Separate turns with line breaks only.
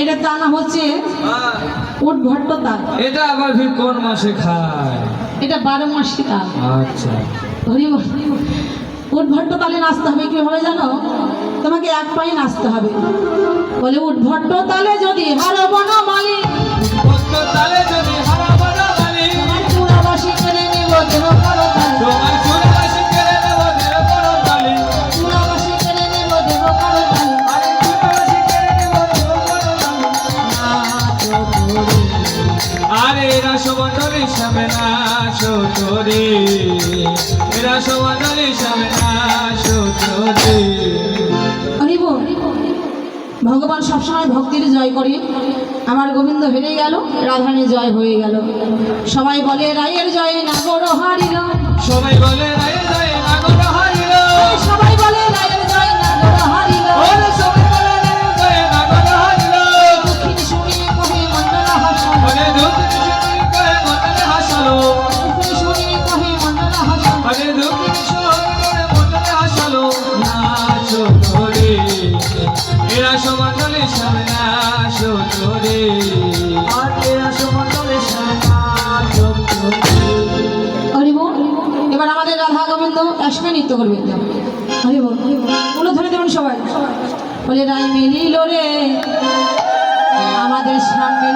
এটা তার নাম হচ্ছে উদ্ভট্ট তাল।
এটা আবার ফির কোন মাসে খায়?
এটা বারো মাসে তাল।
আচ্ছা।
হরি ওট ভট্ট তালে নাচতে হবে কীভাবে জানো? তোমাকে এক পায়ে নাচতে হবে। বলে উদ্ভট্ট তালে যদি হারবো না মালি
আরে এরা সমান্তরি সামনে না সতরে এরা সমান্তরি সামনে না
বল। ভগবান সবসময় ভক্তির জয় করে। আমার গোবিন্দ হেরে গেল রাধারানী জয় হয়ে গেল। সবাই বলে, রায়ের জয় নাগর হারিল
সবাই বল।
এবার আমাদের রাধা গোবিন্দ একসঙ্গে নৃত্য করবে হরি বলে ধরে দেবেন সবাই বলে, রায় মিলিল রে, আমাদের সামনে